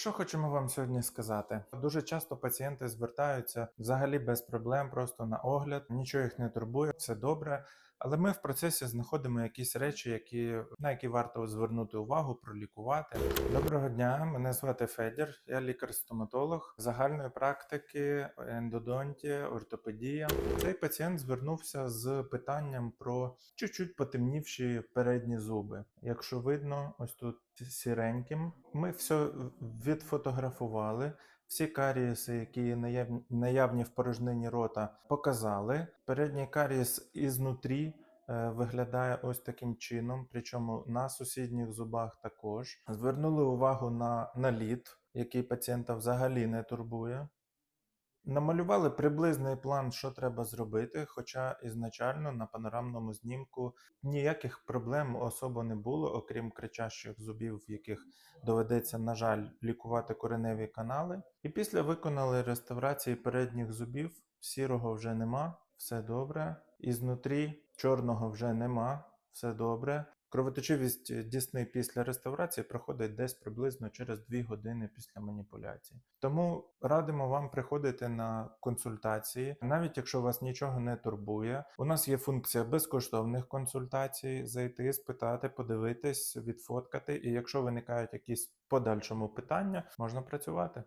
Що хочемо вам сьогодні сказати? Дуже часто пацієнти звертаються взагалі без проблем, просто на огляд, нічого їх не турбує, все добре. Але ми в процесі знаходимо якісь речі, які, на які варто звернути увагу, пролікувати. Доброго дня, мене звати Федір, я лікар-стоматолог загальної практики, ендодонтія, ортопедія. Цей пацієнт звернувся з питанням про чуть-чуть потемнівші передні зуби. Якщо видно, ось тут сіреньким. Ми все відфотографували. Всі карієси, які наявні, в порожнині рота, показали. Передній карієс ізнутрі е, виглядає ось таким чином, причому на сусідніх зубах також. Звернули увагу на наліт, який пацієнта взагалі не турбує. Намалювали приблизний план, що треба зробити, хоча ізначально на панорамному знімку ніяких проблем особо не було, окрім кричащих зубів, в яких доведеться, на жаль, лікувати кореневі канали. І після виконали реставрації передніх зубів, сірого вже нема, все добре. Ізнутрі чорного вже нема, все добре. Кровоточивість дісни після реставрації проходить десь приблизно через 2 години після маніпуляції. Тому радимо вам приходити на консультації, навіть якщо вас нічого не турбує. У нас є функція безкоштовних консультацій, зайти, спитати, подивитись, відфоткати. І якщо виникають якісь подальшому питання, можна працювати.